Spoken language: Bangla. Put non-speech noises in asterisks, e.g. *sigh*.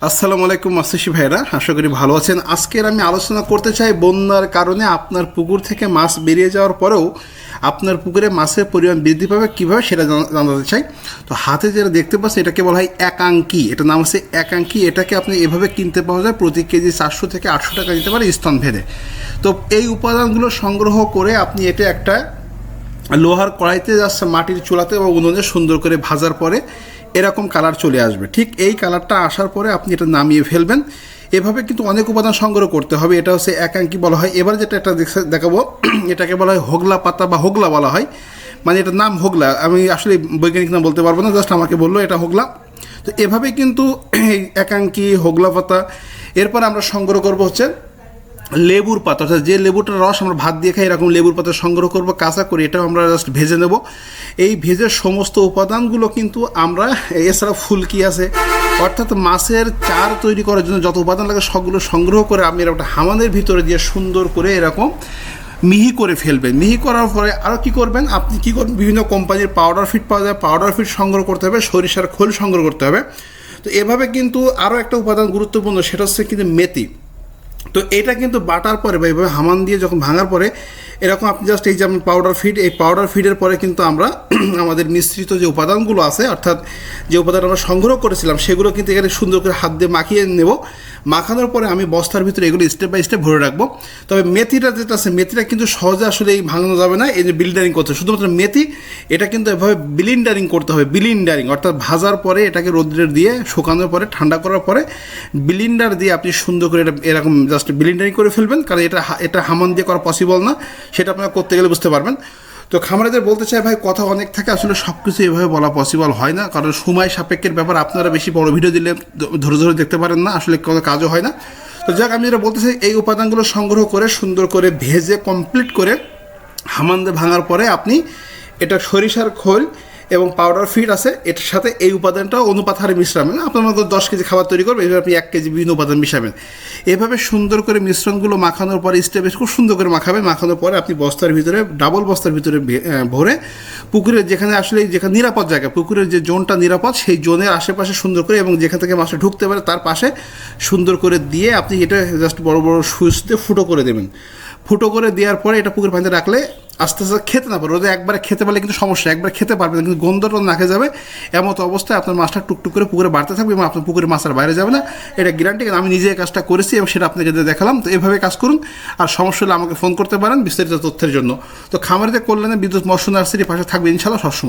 আসসালামু আলাইকুম মাসিসি ভাইরা। আশা করি ভালো আছেন। আজকের আমি আলোচনা করতে চাই বন্যার কারণে আপনার পুকুর থেকে মাছ বেরিয়ে যাওয়ার পরেও আপনার পুকুরে মাছের পরিমাণ বৃদ্ধি পাবে কীভাবে সেটা জানা- জানাতে চাই। তো হাতে যেটা দেখতে পাচ্ছেন, এটাকে বলা হয় একাঙ্কি এটা নাম হচ্ছে একাঙ্কি এটাকে আপনি এভাবে কিনতে পাওয়া যায় প্রতি কেজি চারশো থেকে আটশো টাকা দিতে পারে স্তন ভেদে। তো এই উপাদানগুলো সংগ্রহ করে আপনি এটা একটা লোহার কড়াইতে যাচ্ছে মাটির চুলাতে বা উনুনে সুন্দর করে ভাজার পরে এরকম কালার চলে আসবে। ঠিক এই কালারটা আসার পরে আপনি এটা নামিয়ে ফেলবেন। এভাবে কিন্তু অনেক উপাদান সংগ্রহ করতে হবে। এটা হচ্ছে একাঙ্কি বলা হয়। এবার যেটা একটা দেখাবো। *clears throat* এটাকে বলা হয় হোগলা পাতা বা হোগলা বলা হয়। মানে এটার নাম হোগলা। আমি আসলে বৈজ্ঞানিক নাম বলতে পারব না জাস্ট আমাকে বলল এটা হোগলা। তো এভাবে কিন্তু *clears throat* একাঙ্কি হোগলা পাতা, এরপর আমরা সংগ্রহ করব হচ্ছে লেবুর পাতা, অর্থাৎ যে লেবুটার রস আমরা ভাত দিয়ে খাই, এরকম লেবুর পাতা সংগ্রহ করব, কাঁচা করে এটাও আমরা জাস্ট ভেজে নেব। এই ভেজের সমস্ত উপাদানগুলো কিন্তু আমরা, এছাড়া ফুলকি আছে, অর্থাৎ মাছের চার তৈরি করার জন্য যত উপাদান লাগে সবগুলো সংগ্রহ করে আপনি এরকম একটা হামানের ভিতরে দিয়ে সুন্দর করে এরকম মিহি করে ফেলবেন। মিহি করার পরে আরও কী করবেন? আপনি কী করবেন? বিভিন্ন কোম্পানির পাউডার ফিট পাওয়া যায় পাউডার ফিট সংগ্রহ করতে হবে, সরিষার খোল সংগ্রহ করতে হবে। তো এভাবে কিন্তু আরও একটা উপাদান গুরুত্বপূর্ণ, সেটা হচ্ছে কিন্তু মেথি। তো এটা কিন্তু বাটার পরে বা এভাবে হামান দিয়ে যখন ভাঙার পরে এরকম আপনি জাস্ট এই যে যেমন পাউডার ফিড এই পাউডার ফিডের পরে কিন্তু আমরা *clears throat* আমাদের মিশ্রিত যে উপাদানগুলো আছে, অর্থাৎ যে উপাদান আমরা সংগ্রহ করেছিলাম, সেগুলো কিন্তু এখানে সুন্দর করে হাত দিয়ে মাখিয়ে নেব। মাখানোর পরে আমি বস্তার ভিতরে এগুলো স্টেপ বাই স্টেপ ভরে রাখব। তবে মেথিটা যেটা আছে, মেথিটা কিন্তু সহজে আসলে এই ভাঙানো যাবে না, এই যে বিল্ডারিং করতে। শুধুমাত্র মেথি, এটা কিন্তু এভাবে বিলিন্ডারিং করতে হবে বিলিন্ডারিং অর্থাৎ ভাজার পরে এটাকে রোদ্রের দিয়ে, শুকানোর পরে, ঠান্ডা করার পরে বিলিন্ডার দিয়ে আপনি সুন্দর করে এটা এরকম জাস্ট বিলিন্ডারিং করে ফেলবেন, কারণ এটা এটা হামান দিয়ে করা পসিবল না। সেটা আপনারা করতে গেলে বুঝতে পারবেন। তো খামারিদের বলতে চাই ভাই, কথা অনেক থাকে, আসলে সব কিছু এভাবে বলা পসিবল হয় না। কারণ সময় সাপেক্ষের ব্যাপার, আপনারা বেশি বড় ভিডিও দিলে ধরে ধরে দেখতে পারেন না, আসলে কোনো কাজও হয় না। তো যাক, আমি যেটা বলতে চাই, এই উপাদানগুলো সংগ্রহ করে, সুন্দর করে ভেজে কমপ্লিট করে হামান্দে ভাঙার পরে আপনি এটা সরিষার খোল এবং পাউডার ফিড আছে, এটার সাথে এই উপাদানটা অনুপাত হারে মিশ্রাবেন আপনার মতো দশ কেজি খাবার তৈরি করবেন, এভাবে আপনি এক কেজি বিভিন্ন উপাদান মিশাবেন। এভাবে সুন্দর করে মিশ্রণগুলো মাখানোর পরে স্টেপে খুব সুন্দর করে মাখাবেন, মাখানোর পরে আপনি বস্তার ভিতরে ডাবল বস্তার ভিতরে ভরে পুকুরের যেখানে আসলে যেখানে নিরাপদ জায়গা, পুকুরের যে জোনটা নিরাপদ, সেই জোনের আশেপাশে সুন্দর করে এবং যেখান থেকে মাছটা ঢুকতে পারে তার পাশে সুন্দর করে দিয়ে আপনি এটা জাস্ট বড় বড় সুইচ দিয়ে ফুটো করে দেবেন। ফুটো করে দেওয়ার পরে এটা পুকুর পানিতে রাখলে আস্তে আস্তে খেতে না পারে। রোদে একবারে খেতে পারলে কিন্তু সমস্যা, একবার খেতে পারবে না, কিন্তু গন্ধটা নাকে যাবে এমতো অবস্থায় আপনার মাছটা টুকটুক করে পুকুরে বাড়তে থাকবে এবং আপনার পুকুরে মাছের বাইরে যাবে না। এটা গ্যারান্টি আমি নিজে কাজটা করেছি এবং সেটা আপনাকে দেখালাম, তো এভাবে কাজ করুন। আর সমস্যা হলে আমাকে ফোন করতে পারেন বিস্তারিত তথ্যের জন্য। তো খামারিতে কল্যাণে বিদ্যুৎ মৎস্য নার্সারি পাশে থাকবে ইনশাল্লাহ সবসময়।